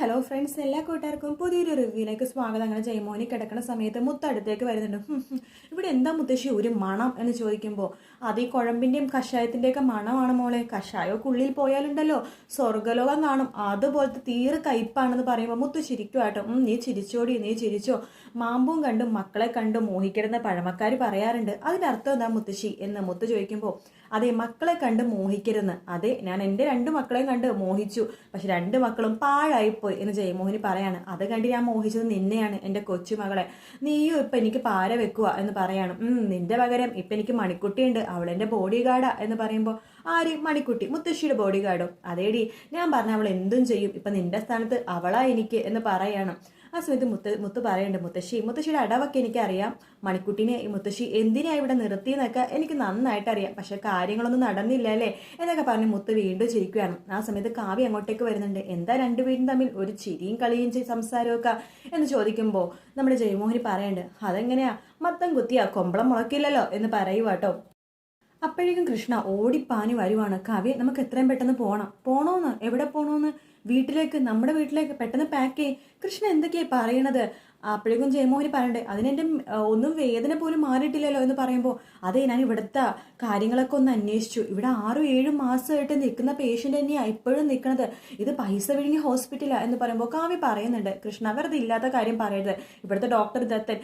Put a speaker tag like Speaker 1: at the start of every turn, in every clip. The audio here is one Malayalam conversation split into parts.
Speaker 1: ഹലോ ഫ്രണ്ട്സ് എല്ലാ കൂട്ടുകാർക്കും പുതിയൊരു റിവ്യൂയിലേക്ക് സ്വാഗതം. അങ്ങനെ ജയമോനി കിടക്കുന്ന സമയത്ത് മുത്തടുത്തേക്ക് വരുന്നുണ്ട്. ഇവിടെ എന്താ മുത്തശ്ശി ഒരു മണം എന്ന് ചോദിക്കുമ്പോൾ അത് ഈ കുഴമ്പിന്റെയും കഷായത്തിന്റെയൊക്കെ മണമാണ് മോളെ. കഷായമൊക്കെ ഉള്ളിൽ പോയാലുണ്ടല്ലോ. സ്വർഗലോകം കാണും. അതുപോലത്തെ തീരെ കയ്പാണെന്ന് പറയുമ്പോൾ മുത്തു ചിരിക്കുവാട്ടോ ഉം, നീ ചിരിച്ചോടി നീ ചിരിച്ചോ. മാമ്പും കണ്ടും മക്കളെ കണ്ടും മോഹിക്കരുന്ന പഴമക്കാർ പറയാറുണ്ട്. അതിന്റെ അർത്ഥം എന്താ മുത്തശ്ശി എന്ന് മുത്തു ചോദിക്കുമ്പോൾ അതെ മക്കളെ കണ്ട് മോഹിക്കരുതെന്ന്. അതെ ഞാൻ എന്റെ രണ്ട് മക്കളെയും കണ്ട് മോഹിച്ചു. പക്ഷെ രണ്ട് മക്കളും പാഴായിപ്പോയി എന്ന് ജയമോഹിനി പറയാണ്. അത് കണ്ട് ഞാൻ മോഹിച്ചത് നിന്നെയാണ് എന്റെ കൊച്ചുമകളെ. നീയും ഇപ്പം എനിക്ക് പാര വെക്കുക എന്ന് പറയാണ്. നിന്റെ പകരം ഇപ്പം എനിക്ക് മണിക്കുട്ടിയുണ്ട്. അവളെന്റെ ബോഡി ഗാർഡാ എന്ന് പറയുമ്പോൾ ആര്? മണിക്കുട്ടി. മുത്തശ്ശിയുടെ ബോഡി ഗാർഡോ അതേടി ഞാൻ പറഞ്ഞ അവൾ എന്തും ചെയ്യും. ഇപ്പം നിന്റെ സ്ഥാനത്ത് അവളാ എനിക്ക് എന്ന് പറയണം. ആ സമയത്ത് മുത്ത് മുത്ത് പറയുന്നുണ്ട് മുത്തശ്ശി മുത്തശ്ശിയുടെ അടവൊക്കെ എനിക്കറിയാം. മണിക്കുട്ടിനെ ഈ മുത്തശ്ശി എന്തിനാ ഇവിടെ നിർത്തി നിർത്തിയെന്നൊക്കെ എനിക്ക് നന്നായിട്ട് അറിയാം. പക്ഷെ കാര്യങ്ങളൊന്നും നടന്നില്ല അല്ലേ? എന്നൊക്കെ പറഞ്ഞ് മുത്ത് വീണ്ടും ചിരിക്കുകയാണ്. ആ സമയത്ത് കാവ്യ അങ്ങോട്ടേക്ക് വരുന്നുണ്ട്. എന്താ രണ്ടുപേരും തമ്മിൽ ഒരു ചിരിയും കളിയും സംസാരമൊക്കെ എന്ന് ചോദിക്കുമ്പോൾ നമ്മുടെ ജയമോഹിനി പറയണ്ട് അതെങ്ങനെയാ? മത്തം കുത്തിയാ കൊമ്പളം മുളക്കില്ലല്ലോ എന്ന് പറയുവാട്ടോ അപ്പോഴേക്കും കൃഷ്ണ ഓടിപ്പാനി വരുവാണ്. കാവ്യ നമുക്ക് എത്രയും പെട്ടെന്ന് പോകണം പോണോന്ന്? എവിടെ പോണോന്ന്? വീട്ടിലേക്ക് നമ്മുടെ വീട്ടിലേക്ക്. പെട്ടെന്ന് പാക്ക് ചെയ്യ്. കൃഷ്ണ എന്തൊക്കെയാ പറയണത്? അപ്പോഴേക്കും ജയമോഹനി പറയണ്ടേ അതിനെന്റെ ഒന്നും വേദന പോലും മാറിയിട്ടില്ലല്ലോ എന്ന് പറയുമ്പോൾ അതെ ഞാൻ ഇവിടുത്തെ കാര്യങ്ങളൊക്കെ ഒന്ന് അന്വേഷിച്ചു. ഇവിടെ ആറും ഏഴും മാസമായിട്ട് നിൽക്കുന്ന പേഷ്യന്റ് തന്നെയാണ് ഇപ്പോഴും നിൽക്കുന്നത് ഇത് പൈസ വിഴുങ്ങി ഹോസ്പിറ്റലാണ് എന്ന് പറയുമ്പോൾ കാവ്യ പറയുന്നുണ്ട്. കൃഷ്ണ വെറുതെ ഇല്ലാത്ത കാര്യം പറയരുത്. ഇവിടുത്തെ ഡോക്ടർ ദത്തൻ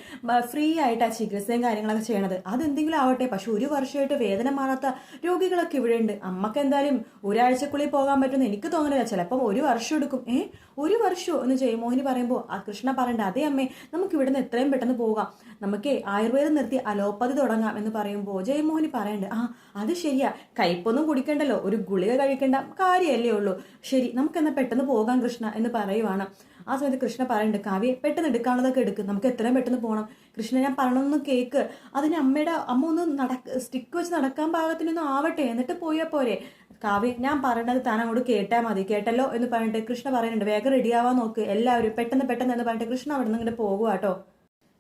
Speaker 1: ഫ്രീ ആയിട്ടാണ് ചികിത്സയും കാര്യങ്ങളൊക്കെ ചെയ്യണത്. അതെന്തെങ്കിലും ആവട്ടെ പക്ഷെ ഒരു വർഷമായിട്ട് വേദന മാറാത്ത രോഗികളൊക്കെ ഇവിടെ ഉണ്ട്. അമ്മയ്ക്ക് എന്തായാലും ഒരാഴ്ചക്കുള്ളിൽ പോകാൻ പറ്റുമെന്ന് എനിക്ക് തോന്നുന്നില്ല ചിലപ്പം ഒരു വർഷം എടുക്കും. ഏ ഒരു വർഷമോ എന്ന് ജയമോഹിനി പറയുമ്പോൾ ആ കൃഷ്ണ പറയണ്ട അതേ അമ്മേ നമുക്ക് ഇവിടുന്ന് എത്രയും പെട്ടെന്ന് പോകാം. നമുക്ക് ആയുർവേദം നിർത്തി അലോപ്പതി തുടങ്ങാം എന്ന് പറയുമ്പോൾ ജയമോഹനി പറയണ്ട് ആ അത് ശരിയാ. കയ്പൊന്നും കുടിക്കണ്ടല്ലോ. ഒരു ഗുളിക കഴിക്കേണ്ട കാര്യമല്ലേ ഉള്ളൂ. ശരി നമുക്ക് എന്നാൽ പെട്ടെന്ന് പോകാം കൃഷ്ണ എന്ന് പറയുവാണ്. ആ സമയത്ത് കൃഷ്ണ പറയുന്നുണ്ട് കാവ്യ പെട്ടെന്ന് എടുക്കാനുള്ളതൊക്കെ എടുക്ക്. നമുക്ക് എത്രയും പെട്ടെന്ന് പോകണം കൃഷ്ണ ഞാൻ പറയണമെന്ന് കേക്ക്. അതിന് അമ്മയുടെ അമ്മ ഒന്ന് നടക്ക സ്റ്റിക്ക് വെച്ച് നടക്കാൻ പാകത്തിനൊന്നും ആവട്ടെ. എന്നിട്ട് പോയാൽ പോരെ. കാവ്യ ഞാൻ പറയണത് താൻ അങ്ങോട്ട് കേട്ടാൽ മതി. കേട്ടല്ലോ എന്ന് പറഞ്ഞിട്ട് കൃഷ്ണ പറയുന്നുണ്ട്. വേഗം റെഡിയാവാൻ നോക്ക്. എല്ലാവരും പെട്ടെന്ന് പെട്ടെന്ന് എന്ന് പറഞ്ഞിട്ട് കൃഷ്ണ അവിടെ നിന്ന് ഇങ്ങോട്ട് പോകുക കേട്ടോ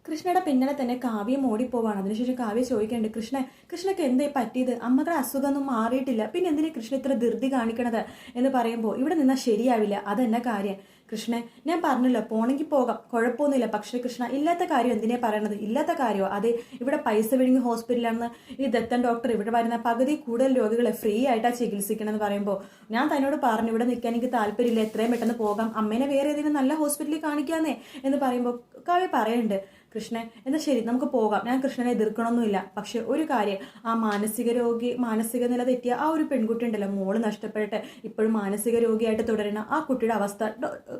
Speaker 1: കൃഷ്ണയുടെ പിന്നാലെ തന്നെ കാവ്യം ഓടിപ്പോവാണ് അതിനുശേഷം കാവ്യ ചോദിക്കേണ്ടത് കൃഷ്ണ കൃഷ്ണക്ക് എന്തേ പറ്റിയത്? അമ്മയുടെ അസുഖമൊന്നും മാറിയിട്ടില്ല. പിന്നെ എന്തിനാ കൃഷ്ണ ഇത്ര ധൃതി കാണിക്കണത്? എന്ന് പറയുമ്പോൾ ഇവിടെ നിന്നാൽ ശരിയാവില്ല. അതെന്നെ കാര്യം? കൃഷ്ണൻ ഞാൻ പറഞ്ഞല്ലോ പോണെങ്കിൽ പോകാം. കുഴപ്പമൊന്നുമില്ല പക്ഷേ കൃഷ്ണ ഇല്ലാത്ത കാര്യം എന്തിനാ പറയണത്? ഇല്ലാത്ത കാര്യമോ അതെ ഇവിടെ പൈസ വിഴുങ്ങി ഹോസ്പിറ്റലാണെന്ന് ഈ ദത്തൻ ഡോക്ടർ ഇവിടെ വരുന്ന പകുതി കൂടുതൽ രോഗികളെ ഫ്രീ ആയിട്ടാണ് ചികിത്സിക്കണമെന്ന് പറയുമ്പോൾ ഞാൻ തന്നോട് പറഞ്ഞു ഇവിടെ നിൽക്കാൻ എനിക്ക് താല്പര്യമില്ല. എത്രയും പെട്ടെന്ന് പോകാം. അമ്മേനെ വേറെ ഏതെങ്കിലും നല്ല ഹോസ്പിറ്റലിൽ കാണിക്കാന്നേ. എന്ന് പറയുമ്പോൾ കാവ്യ പറയുന്നുണ്ട് കൃഷ്ണൻ എന്നാൽ ശരി നമുക്ക് പോകാം. ഞാൻ കൃഷ്ണനെ എതിർക്കണമൊന്നുമില്ല. പക്ഷെ ഒരു കാര്യം ആ മാനസിക രോഗി മാനസിക നില തെറ്റിയ ആ ഒരു പെൺകുട്ടി ഉണ്ടല്ലോ മോൾ നഷ്ടപ്പെട്ട് ഇപ്പോഴും മാനസിക രോഗിയായിട്ട് തുടരുന്ന ആ കുട്ടിയുടെ അവസ്ഥ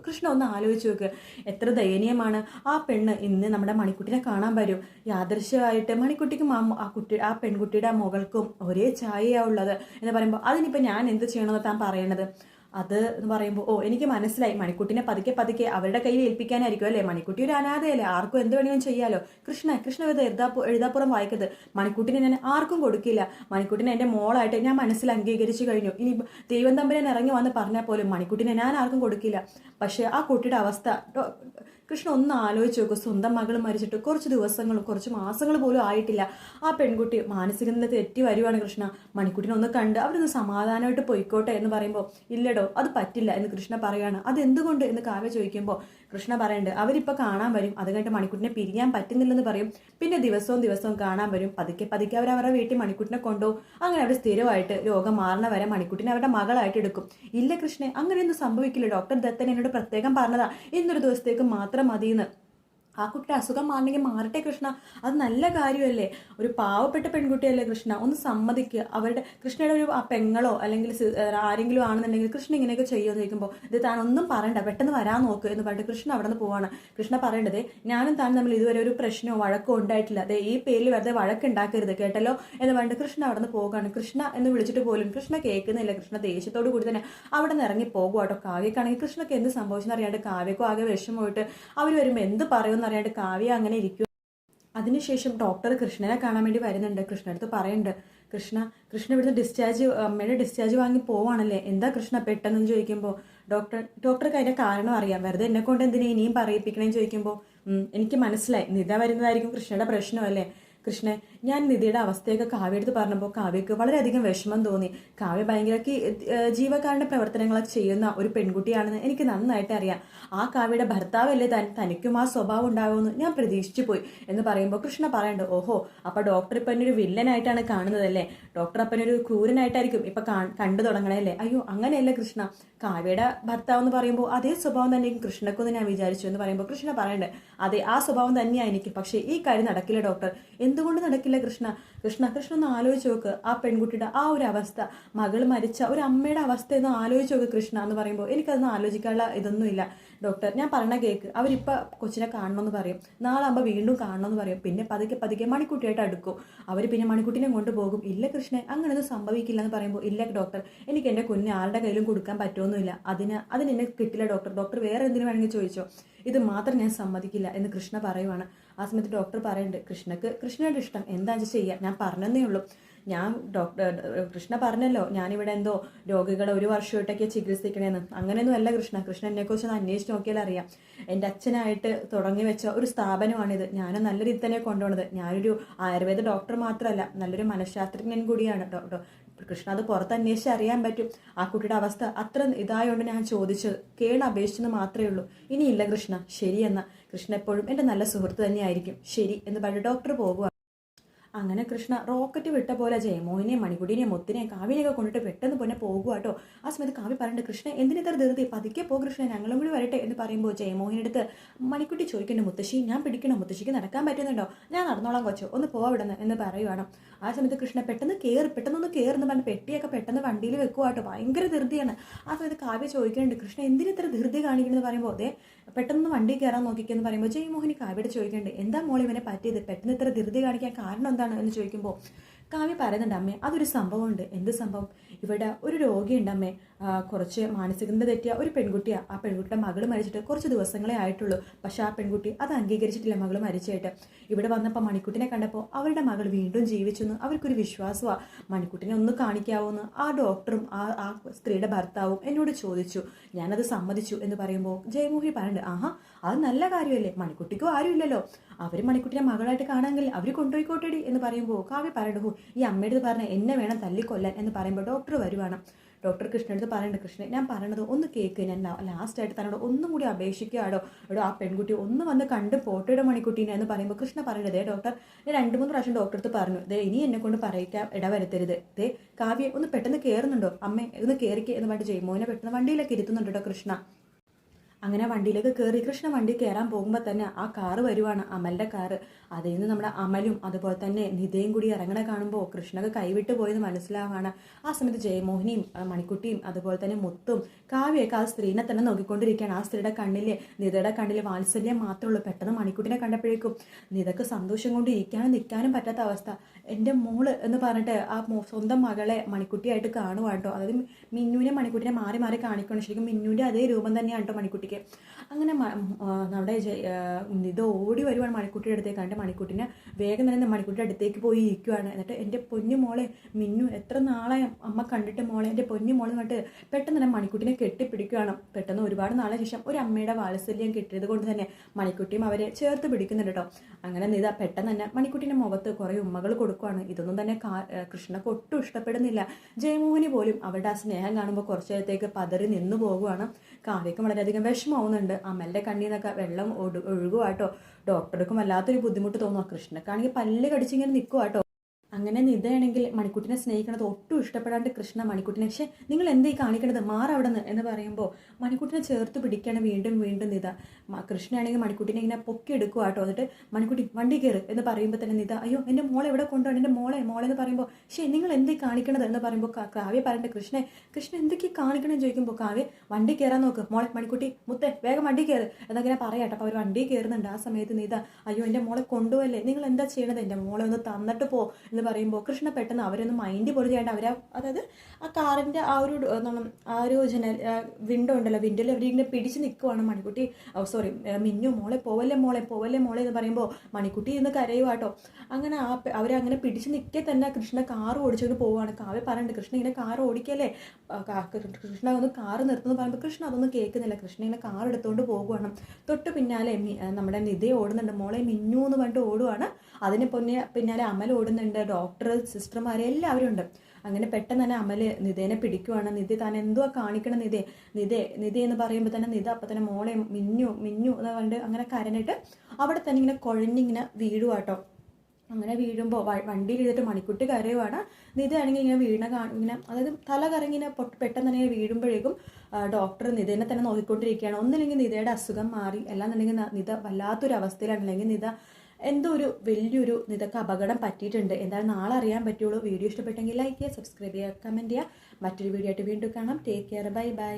Speaker 1: കൃഷ്ണ ഒന്ന് ആലോചിച്ച് നോക്ക്. എത്ര ദയനീയമാണ് ആ പെണ്ണ് ഇന്ന് നമ്മുടെ മണിക്കുട്ടിനെ കാണാൻ വരും. യാദൃശ്യമായിട്ട് മണിക്കുട്ടിക്കും ആ ആ കുട്ടി ആ പെൺകുട്ടിയുടെ മകൾക്കും ഒരേ ചായയാ ഉള്ളത് എന്ന് പറയുമ്പോൾ അതിനിപ്പോൾ ഞാൻ എന്ത് ചെയ്യണമെന്ന് താൻ പറയണത്? അത് എന്ന് പറയുമ്പോൾ ഓ എനിക്ക് മനസ്സിലായി. മണിക്കുട്ടിനെ പതുക്കെ പതുക്കെ അവരുടെ കയ്യിൽ ഏൽപ്പിക്കാനായിരിക്കും അല്ലേ? മണിക്കുട്ടി ഒരു അനാഥയല്ലേ? ആർക്കും എന്ത് വേണമെങ്കിലും ചെയ്യാലോ. കൃഷ്ണ കൃഷ്ണ ഇത് എഴുതാപ്പു എഴുതാപ്പുറം വായിക്കരുത്. മണിക്കുട്ടിനെ ഞാൻ ആർക്കും കൊടുക്കില്ല. മണിക്കുട്ടിനെ എന്റെ മോളായിട്ട് ഞാൻ മനസ്സിൽ അംഗീകരിച്ചു കഴിഞ്ഞു. ഇനി ദൈവം തമ്പനെ ഇറങ്ങി വന്ന് പറഞ്ഞാൽ പോലും മണിക്കുട്ടിനെ ഞാൻ ആർക്കും കൊടുക്കില്ല. പക്ഷേ ആ കുട്ടിയുടെ അവസ്ഥ കൃഷ്ണ ഒന്ന് ആലോചിച്ച് നോക്കും. സ്വന്തം മകൾ മരിച്ചിട്ട് കുറച്ച് ദിവസങ്ങളും കുറച്ച് മാസങ്ങൾ പോലും ആയിട്ടില്ല. ആ പെൺകുട്ടി മാനസിക നില തെറ്റി വരുവാണ് കൃഷ്ണ. മണിക്കുട്ടിനെ ഒന്ന് കണ്ട് അവരൊന്ന് സമാധാനമായിട്ട് പൊയ്ക്കോട്ടെ എന്ന് പറയുമ്പോൾ ഇല്ലടോ അത് പറ്റില്ല എന്ന് കൃഷ്ണ പറയാണ്. അത് എന്തുകൊണ്ട് എന്ന് കാവ്യ ചോദിക്കുമ്പോൾ കൃഷ്ണ പറയുന്നുണ്ട് അവരിപ്പോൾ കാണാൻ വരും. അത് കഴിഞ്ഞിട്ട് മണിക്കുട്ടിനെ പിരിയാൻ പറ്റുന്നില്ലെന്ന് പറയും. പിന്നെ ദിവസവും ദിവസവും കാണാൻ വരും. പതുക്കെ പതുക്കെ അവർ അവരുടെ വീട്ടിൽ മണിക്കുട്ടിനെ കൊണ്ടുപോകും അങ്ങനെ അവർ സ്ഥിരമായിട്ട് രോഗം മാറണ വരെ മണിക്കുട്ടിനെ അവരുടെ മകളായിട്ട് എടുക്കും. ഇല്ല കൃഷ്ണൻ അങ്ങനെയൊന്നും സംഭവിക്കില്ല. ഡോക്ടർ ദത്തൻ എന്നോട് പ്രത്യേകം പറഞ്ഞതാ. ഇന്നൊരു ദിവസത്തേക്ക് മാത്രം മതിയെന്ന്. ആ കുട്ടിയുടെ അസുഖം മാറണമെങ്കിൽ മാറട്ടെ കൃഷ്ണ. അത് നല്ല കാര്യമല്ലേ? ഒരു പാവപ്പെട്ട പെൺകുട്ടിയല്ലേ കൃഷ്ണ? ഒന്ന് സമ്മതിക്കുക അവരുടെ കൃഷ്ണയുടെ ഒരു ആ പെങ്ങളോ അല്ലെങ്കിൽ ആരെങ്കിലും ആണെന്നുണ്ടെങ്കിൽ കൃഷ്ണ ഇങ്ങനെയൊക്കെ ചെയ്യുമെന്ന് ചോദിക്കുമ്പോൾ ഇത് താൻ ഒന്നും പറയണ്ട. പെട്ടെന്ന് വരാൻ നോക്കുക എന്ന് പറഞ്ഞിട്ട് കൃഷ്ണ അവിടെ നിന്ന് പോവാണ്. കൃഷ്ണ പറയേണ്ടത് ഞാനും താൻ തമ്മിൽ ഇതുവരെ ഒരു പ്രശ്നമോ വഴക്കോ ഉണ്ടായിട്ടില്ല. അതെ ഈ പേരിൽ വെറുതെ വഴക്കുണ്ടാക്കരുത് കേട്ടല്ലോ? എന്ന് പറഞ്ഞിട്ട് കൃഷ്ണ അവിടെ നിന്ന് പോകുകയാണ് കൃഷ്ണ എന്ന് വിളിച്ചിട്ട് പോലും കൃഷ്ണ കേൾക്കുന്നില്ല. കൃഷ്ണ ദേഷ്യത്തോടു കൂടി തന്നെ അവിടെ നിന്ന് ഇറങ്ങി പോകുക കേട്ടോ കാവ്യക്കാണെങ്കിൽ കൃഷ്ണക്ക് എന്ത് സംഭവിച്ചെന്ന് അറിയാണ്ട് കാവ്യക്കും ആകെ വിഷമമായിട്ട് അവർ വരുമ്പോൾ എന്ത് പറയുമെന്ന് അറിയാണ്ട് കാവ്യ അങ്ങനെ ഇരിക്കും. അതിനുശേഷം ഡോക്ടർ കൃഷ്ണനെ കാണാൻ വേണ്ടി വരുന്നുണ്ട്. കൃഷ്ണ അടുത്ത് പറയുന്നുണ്ട് കൃഷ്ണ കൃഷ്ണ ഇവിടുന്ന് ഡിസ്ചാർജ് അമ്മയുടെ ഡിസ്ചാർജ് വാങ്ങി പോവാണല്ലേ? എന്താ കൃഷ്ണ പെട്ടെന്ന് ചോദിക്കുമ്പോൾ ഡോക്ടർ ഡോക്ടർക്ക് അതിന്റെ കാരണം അറിയാം. വെറുതെ എന്നെ കൊണ്ട് എന്തിനാ ഇനിയും പറയിപ്പിക്കണേന്ന് ചോദിക്കുമ്പോൾ എനിക്ക് മനസ്സിലായി. നിത വരുന്നതായിരിക്കും കൃഷ്ണയുടെ പ്രശ്നമല്ലേ കൃഷ്ണൻ ഞാൻ നിധിയുടെ അവസ്ഥയൊക്കെ കാവ്യടുത്ത് പറഞ്ഞപ്പോൾ കാവ്യക്ക് വളരെയധികം വിഷമം തോന്നി. കാവ്യ ഭയങ്കര ജീവകാരുടെ പ്രവർത്തനങ്ങളൊക്കെ ചെയ്യുന്ന ഒരു പെൺകുട്ടിയാണെന്ന് എനിക്ക് നന്നായിട്ട് അറിയാം. ആ കാവ്യയുടെ ഭർത്താവല്ലേ താൻ? തനിക്കും ആ സ്വഭാവം ഉണ്ടാകുമെന്ന് ഞാൻ പ്രതീക്ഷിച്ചു പോയി. എന്ന് പറയുമ്പോൾ കൃഷ്ണ പറയണ്ട് ഓഹോ അപ്പൊ ഡോക്ടർ ഇപ്പൊ എന്നെ ഒരു വില്ലനായിട്ടാണ് കാണുന്നതല്ലേ? ഡോക്ടർ അപ്പനൊരു ക്രൂരനായിട്ടായിരിക്കും ഇപ്പൊ കണ്ടു തുടങ്ങണല്ലേ അയ്യോ അങ്ങനെയല്ല കൃഷ്ണ. കാവ്യയുടെ ഭർത്താവ് എന്ന് പറയുമ്പോൾ അതേ സ്വഭാവം തന്നെ കൃഷ്ണക്കൊന്ന് ഞാൻ വിചാരിച്ചു. എന്ന് പറയുമ്പോൾ കൃഷ്ണ പറയണ്ട് അതെ ആ സ്വഭാവം തന്നെയാണ് എനിക്ക് പക്ഷേ ഈ കാര്യം നടക്കില്ല ഡോക്ടർ. എന്തുകൊണ്ട് നടക്കില്ല കൃഷ്ണ? കൃഷ്ണ കൃഷ്ണ ഒന്ന് ആലോചിച്ച് നോക്ക്. ആ പെൺകുട്ടിയുടെ ആ ഒരു അവസ്ഥ മകൾ മരിച്ച ഒരു അമ്മയുടെ അവസ്ഥ എന്ന് ആലോചിച്ച് നോക്ക് കൃഷ്ണ എന്ന് പറയുമ്പോൾ എനിക്കതൊന്നും ആലോചിക്കാനുള്ള ഇതൊന്നുമില്ല. ഡോക്ടർ ഞാൻ പറഞ്ഞ കേക്ക് അവരിപ്പോൾ കൊച്ചിനെ കാണണമെന്ന് പറയും. നാളെ ആകുമ്പോൾ വീണ്ടും കാണണമെന്ന് പറയും. പിന്നെ പതുക്കെ പതുക്കെ മണിക്കുട്ടിയായിട്ട് അടുക്കും. അവർ പിന്നെ മണിക്കുട്ടിനെ കൊണ്ടുപോകും ഇല്ല കൃഷ്ണൻ അങ്ങനെയൊന്നും സംഭവിക്കില്ല എന്ന് പറയുമ്പോൾ ഇല്ല ഡോക്ടർ എനിക്ക് എന്റെ കുഞ്ഞ് ആരുടെ കയ്യിലും കൊടുക്കാൻ പറ്റുമൊന്നുമില്ല അതിന് അതിന് എന്നെ കിട്ടില്ല ഡോക്ടർ. ഡോക്ടർ വേറെ എന്തിനു വേണമെങ്കിൽ ചോദിച്ചോ. ഇത് മാത്രം ഞാൻ സമ്മതിക്കില്ല എന്ന് കൃഷ്ണ പറയുവാണ്. ആ സമയത്ത് ഡോക്ടർ പറയുന്നുണ്ട് കൃഷ്ണക്ക് കൃഷ്ണയുടെ ഇഷ്ടം എന്താ ചെയ്യുക ഞാൻ പറഞ്ഞതേ ഉള്ളൂ. ഞാൻ ഡോക്ടർ കൃഷ്ണ പറഞ്ഞല്ലോ ഞാനിവിടെ എന്തോ രോഗികളെ ഒരു വർഷമായിട്ടൊക്കെ ചികിത്സിക്കണേന്ന്. അങ്ങനെയൊന്നും അല്ല കൃഷ്ണ. കൃഷ്ണ എന്നെക്കുറിച്ച് ഒന്ന് അന്വേഷിച്ച് നോക്കിയാൽ അറിയാം. എന്റെ അച്ഛനായിട്ട് തുടങ്ങി വെച്ച ഒരു സ്ഥാപനമാണിത്. ഞാൻ നല്ല രീതി തന്നെ കൊണ്ടുപോണത്. ഞാനൊരു ആയുർവേദ ഡോക്ടർ മാത്രമല്ല നല്ലൊരു മനഃശാസ്ത്രജ്ഞൻ കൂടിയാണ്. ഡോക്ടർ കൃഷ്ണ അത് പുറത്ത് അന്വേഷിച്ച് അറിയാൻ പറ്റും. ആ കുട്ടിയുടെ അവസ്ഥ അത്ര ഇതായോണ്ട് ഞാൻ ചോദിച്ചത്. കേൾ അപേക്ഷിച്ചെന്ന് മാത്രമേ ഉള്ളൂ. ഇനിയില്ല കൃഷ്ണ. ശരിയെന്ന. കൃഷ്ണ എപ്പോഴും എന്റെ നല്ല സുഹൃത്ത് തന്നെയായിരിക്കും. ശരി എന്ന് പറഞ്ഞ് ഡോക്ടർ പോകുക അങ്ങനെ കൃഷ്ണ റോക്കറ്റ് വിട്ട പോലെ ജയമോഹിനെയും മണിക്കുടിനെയും മുത്തിനെയും കാവ്യനെയൊക്കെ കൊണ്ടിട്ട് പെട്ടെന്ന് പൊന്നെ പോകുക കേട്ടോ ആ സമയത്ത് കാവ്യ പറയണ്ട് കൃഷ്ണ എന്തിനെത്ര ധൃതി? പതുക്കെ പോ കൃഷ്ണ ഞങ്ങളും കൂടി വരട്ടെ എന്ന് പറയുമ്പോൾ ജയമോഹിനടുത്ത് മണിക്കുട്ടി ചോദിക്കണ്ട മുത്തശ്ശി ഞാൻ പിടിക്കണം? മുത്തശ്ശിക്ക് നടക്കാൻ പറ്റുന്നുണ്ടോ? ഞാൻ നടന്നോളാം കൊച്ചു ഒന്ന് പോവാ വിടുന്നു എന്ന് പറയുവാണ്. ആ സമയത്ത് കൃഷ്ണ പെട്ടെന്ന് കയറി പെട്ടെന്നൊന്ന് കയറുന്നു പറഞ്ഞ പെട്ടിയൊക്കെ പെട്ടെന്ന് വണ്ടിയിൽ വെക്കുക കേട്ടോ ഭയങ്കര ധൃതിയാണ്. ആ സമയത്ത് കാവ്യ ചോദിക്കുന്നുണ്ട് കൃഷ്ണ എന്തിനെത്ര ധൃതി കാണിക്കണമെന്ന് പറയുമ്പോൾ അതെ പെട്ടെന്ന് വണ്ടി കയറാൻ നോക്കിക്കെന്ന് പറയുമ്പോൾ ജയമോഹിനി കാവ്യയുടെ ചോദിക്കുന്നുണ്ട് എന്താ മോൾ ഇവനെ പറ്റിയത്? പെട്ടെന്ന് ഇത്ര ധൃതി കാണിക്കാൻ കാരണം എന്താണ് എന്ന് ചോദിക്കുമ്പോൾ കാവ്യ പറയുന്നുണ്ട് അമ്മേ അതൊരു സംഭവമുണ്ട്. എന്ത് സംഭവം? ഇവിടെ ഒരു രോഗിയുണ്ട് അമ്മേ. കുറച്ച് മാനസികത തെറ്റിയ ഒരു പെൺകുട്ടിയാണ് ആ പെൺകുട്ടിയുടെ മകൾ മരിച്ചിട്ട് കുറച്ച് ദിവസങ്ങളെ ആയിട്ടുള്ളൂ. പക്ഷെ ആ പെൺകുട്ടി അത് അംഗീകരിച്ചിട്ടില്ല മകൾ മരിച്ചായിട്ട് ഇവിടെ വന്നപ്പോൾ മണിക്കുട്ടിനെ കണ്ടപ്പോൾ അവരുടെ മകൾ വീണ്ടും ജീവിച്ചെന്ന് അവർക്കൊരു വിശ്വാസമാണ് മണിക്കുട്ടിനെ ഒന്ന് കാണിക്കാവോന്ന് ആ ഡോക്ടറും ആ ആ സ്ത്രീയുടെ ഭർത്താവും എന്നോട് ചോദിച്ചു. ഞാനത് സമ്മതിച്ചു എന്ന് പറയുമ്പോൾ ജയമോഹി പറയുന്നുണ്ട് ആഹാ അത് നല്ല കാര്യമല്ലേ? മണിക്കുട്ടിക്കും ആരുമില്ലല്ലോ. അവർ മണിക്കുട്ടിനെ മകളായിട്ട് കാണാമെങ്കിൽ അവർ കൊണ്ടുപോയിക്കോട്ടെടി എന്ന് പറയുമ്പോൾ കാവ്യ പറയണ്ടു "ഹോ, ഈ അമ്മയുടെ പറഞ്ഞ എന്നെ വേണം തല്ലിക്കൊല്ലാൻ എന്ന് പറയുമ്പോൾ ഡോക്ടർ വരുവാണ്. ഡോക്ടർ കൃഷ്ണനടുത്ത് പറയേണ്ട കൃഷ്ണൻ ഞാൻ പറയണത് ഒന്ന് കേക്ക് ഞാൻ ലാസ്റ്റായിട്ട് തന്നോട് ഒന്നും കൂടി അപേക്ഷിക്കുകയാടോ? എടോ ആ പെൺകുട്ടി ഒന്ന് വന്ന് കണ്ട് ഫോട്ടോയുടെ മണിക്കുട്ടീനെ എന്ന് പറയുമ്പോൾ കൃഷ്ണ പറയണ്ടതേ ദേ ഡോക്ടർ ഞാൻ രണ്ട് മൂന്ന് പ്രാവശ്യം ഡോക്ടർ അടുത്ത് പറഞ്ഞു ദേ ഇനി എന്നെ കൊണ്ട് പറയിക്കാൻ ഇടവരുത്തരുത് ദേ കാവ്യ ഒന്ന് പെട്ടെന്ന് കയറുന്നുണ്ടോ അമ്മേ ഒന്ന് കയറിക്കേ എന്ന് പറഞ്ഞിട്ട് ജയ്മോനെ പെട്ടെന്ന് വണ്ടിയിലൊക്കെ ഇരുത്തുന്നുണ്ട് കേട്ടോ കൃഷ്ണ. അങ്ങനെ വണ്ടിയിലേക്ക് കയറി കൃഷ്ണ വണ്ടി കയറാൻ പോകുമ്പോൾ തന്നെ ആ കാറ് വരുവാണ് അമലിന്റെ കാറ്. അതിൽ നിന്ന് നമ്മുടെ അമലും അതുപോലെ തന്നെ നിതയും കൂടി ഇറങ്ങണ കാണുമ്പോൾ കൃഷ്ണക്ക് കൈവിട്ട് പോയെന്ന് മനസ്സിലാവാണ്. ആ സമയത്ത് ജയമോഹിനിയും മണിക്കുട്ടിയും അതുപോലെ തന്നെ മുത്തും കാവ്യൊക്കെ ആ സ്ത്രീനെ തന്നെ നോക്കിക്കൊണ്ടിരിക്കുകയാണ്. ആ സ്ത്രീയുടെ കണ്ണിൽ നിതയുടെ കണ്ണിൽ വാത്സല്യം മാത്രമേ ഉള്ളൂ. പെട്ടെന്ന് മണിക്കുട്ടിനെ കണ്ടപ്പോഴേക്കും നിതക്ക് സന്തോഷം കൊണ്ട് ഇരിക്കാനും നിൽക്കാനും പറ്റാത്ത അവസ്ഥ. എന്റെ മോൾ എന്ന് പറഞ്ഞിട്ട് ആ സ്വന്തം മകളെ മണിക്കുട്ടിയായിട്ട് കാണുവാട്ടോ അതായത് മിന്നുവിനെ മണിക്കുട്ടിനെ മാറി മാറി കാണിക്കണം ശരിക്കും മിന്നുവിന്റെ അതേ രൂപം തന്നെയാണ് കേട്ടോ മണിക്കുട്ടിക്ക്. അങ്ങനെ നമ്മുടെ ഇത് ഓടി വരുവാണ് മണിക്കുട്ടിയുടെ അടുത്തേക്ക്. കണ്ട് മണിക്കുട്ടിനെ വേഗം തന്നെ മണിക്കുട്ടിയുടെ അടുത്തേക്ക് പോയി ഇരിക്കുവാണ്. എന്നിട്ട് എന്റെ പൊന്നു മോളെ മിന്നു എത്ര നാളെ അമ്മ കണ്ടിട്ട് മോളെ? എന്റെ പൊന്നു മോളെ എന്നിട്ട് പെട്ടെന്ന് തന്നെ മണിക്കുട്ടിനെ കെട്ടിപ്പിടിക്കുകയാണ് പെട്ടെന്ന് ഒരുപാട് നാളെ ശേഷം ഒരു അമ്മയുടെ വാത്സല്യം കിട്ടിയത് കൊണ്ട് തന്നെ മണിക്കുട്ടിയും അവരെ ചേർത്ത് പിടിക്കുന്നുണ്ട് കേട്ടോ. അങ്ങനെ നിത പെട്ടെന്ന് തന്നെ മണിക്കുട്ടിന്റെ മുഖത്ത് കുറേ ഉമ്മകൾ കൊടുക്കുവാണ്. ഇതൊന്നും തന്നെ കൃഷ്ണക്ക് ഒട്ടും ഇഷ്ടപ്പെടുന്നില്ല. ജയമോഹിനി പോലും അവരുടെ ആ സ്നേഹം കാണുമ്പോൾ കുറച്ചു നേരത്തേക്ക് പതറി നിന്നു പോകുവാണ്. കാവ്യക്കും വളരെയധികം വിഷമമാവുന്നുണ്ട്. അമ്മലിന്റെ കണ്ണിൽ നിന്നൊക്കെ വെള്ളം ഒഴുകുവാട്ടോ ഡോക്ടർക്കും വല്ലാത്തൊരു ബുദ്ധിമുട്ട് തോന്നുക കൃഷ്ണക്കാണെങ്കിൽ പല്ല് കടിച്ചിങ്ങനെ നിൽക്കുവാട്ടോ അങ്ങനെ നിതയാണെങ്കിൽ മണിക്കുട്ടിനെ സ്നേഹിക്കണത് ഒട്ടും ഇഷ്ടപ്പെടാണ്ട് കൃഷ്ണ മണിക്കുട്ടിനെ. പക്ഷേ നിങ്ങൾ എന്തേ കാണിക്കണത്? മാറവിടുന്ന് എന്ന് പറയുമ്പോൾ മണിക്കുട്ടിനെ ചേർത്ത് പിടിക്കുകയാണ് വീണ്ടും വീണ്ടും നിത കൃഷ്ണയാണെങ്കിൽ മണിക്കുട്ടിനെ ഇങ്ങനെ പൊക്കി എടുക്കുക കേട്ടോ എന്നിട്ട് മണിക്കുട്ടി വണ്ടി കയറ് എന്ന് പറയുമ്പോൾ തന്നെ നിത അയ്യോ എന്റെ മോളെ എവിടെ കൊണ്ടുപോകണം? എന്റെ മോളെ മോളെ എന്ന് പറയുമ്പോൾ ശേ നിങ്ങൾ എന്തേ കാണിക്കണത്? എന്ന് പറയുമ്പോൾ കാവ്യ പറയേണ്ട കൃഷ്ണെ കൃഷ്ണ എന്തൊക്കെ കാണിക്കണം ചോദിക്കുമ്പോൾ കാവ്യ വണ്ടി കയറാൻ നോക്ക് മോളെ മണിക്കുട്ടി മുത്തേ വേഗം വണ്ടി കയറ് എന്നങ്ങനെ പറയാട്ടോ അപ്പോൾ അവർ വണ്ടി കയറുന്നുണ്ട് ആ സമയത്ത് നിത അയ്യോ എന്റെ മോളെ കൊണ്ടുപോകല്ലേ നിങ്ങൾ എന്താ ചെയ്യണത്? എന്റെ മോളെ ഒന്ന് തന്നിട്ട് പോ എന്ന് പറയുമ്പോൾ കൃഷ്ണ പെട്ടെന്ന് അവരൊന്ന് മൈൻഡ് പോലും ചെയ്യേണ്ട അവരാ അതായത് ആ കാറിന്റെ ആ ഒരു ആ ഒരു ജനൽ വിൻഡോ ഉണ്ടല്ലോ വിൻഡോയിൽ അവരിങ്ങനെ പിടിച്ച് നിൽക്കുവാണ് മണിക്കുട്ടി. സോറി മിന്നു മോളെ പോവല്ലേ മോളെ പോവല്ലേ മോളെ എന്ന് പറയുമ്പോൾ മണിക്കുട്ടി ഇന്ന് കരയുവാട്ടോ അങ്ങനെ ആ അവരങ്ങനെ പിടിച്ച് നിൽക്കെ തന്നെ കൃഷ്ണ കാർ ഓടിച്ചുകൊണ്ട് പോവുകയാണ് കാവ്യ പറയുന്നുണ്ട് കൃഷ്ണ ഇങ്ങനെ കാർ ഓടിക്കല്ലേ? കൃഷ്ണ ഒന്ന് കാർ നിർത്തുന്നു പറയുമ്പോൾ കൃഷ്ണ അതൊന്നും കേൾക്കുന്നില്ല. കൃഷ്ണ ഇങ്ങനെ കാർ എടുത്തുകൊണ്ട് പോകുവാണ്. തൊട്ട് പിന്നാലെ നമ്മുടെ നിധി ഓടുന്നുണ്ട്. മോളെ മിന്നു എന്ന് പറഞ്ഞിട്ട് ഓടുവാണ്. അതിന് പൊന്നെ പിന്നാലെ അമൽ ഓടുന്നുണ്ട് ഡോക്ടർ സിസ്റ്റർമാർ എല്ലാവരും ഉണ്ട്. അങ്ങനെ പെട്ടെന്ന് തന്നെ അമൽ നിധേനെ പിടിക്കുവാണ്. നിധി താൻ എന്തുവാ കാണിക്കണം നിധേ? നിധേ നിധി എന്ന് പറയുമ്പോൾ തന്നെ നിധ അപ്പം തന്നെ മോളെ മിന്നു മിന്നു എന്ന് കണ്ട് അങ്ങനെ കരഞ്ഞിട്ട് അവിടെ തന്നെ ഇങ്ങനെ കുഴഞ്ഞിങ്ങനെ വീഴുവാട്ടോ. അങ്ങനെ വീഴുമ്പോൾ വണ്ടിയിൽ ഇരുന്നിട്ട് മണിക്കുട്ടി കരയുവാണ്. നിധയാണെങ്കിൽ ഇങ്ങനെ വീണ ഇങ്ങനെ അതായത് തല കറങ്ങിങ്ങനെ പൊട്ട് പെട്ടെന്ന് തന്നെ വീഴുമ്പോഴേക്കും ഡോക്ടർ നിധേനെ തന്നെ നോക്കിക്കൊണ്ടിരിക്കുകയാണ്. ഒന്നില്ലെങ്കിൽ നിധയുടെ അസുഖം മാറി അല്ലാന്നുണ്ടെങ്കിൽ നിധ വല്ലാത്തൊരു അവസ്ഥയിലാണ് അല്ലെങ്കിൽ നിധ എന്തോ ഒരു വലിയൊരു ഇതൊക്കെ അപകടം പറ്റിയിട്ടുണ്ട്. എന്തായാലും നാളെ അറിയാൻ പറ്റുള്ളൂ. വീഡിയോ ഇഷ്ടപ്പെട്ടെങ്കിൽ ലൈക്ക് ചെയ്യുക സബ്സ്ക്രൈബ് ചെയ്യുക കമന്റ് ചെയ്യുക. മറ്റൊരു വീഡിയോ ആയിട്ട് വീണ്ടും കാണാം. Take care bye bye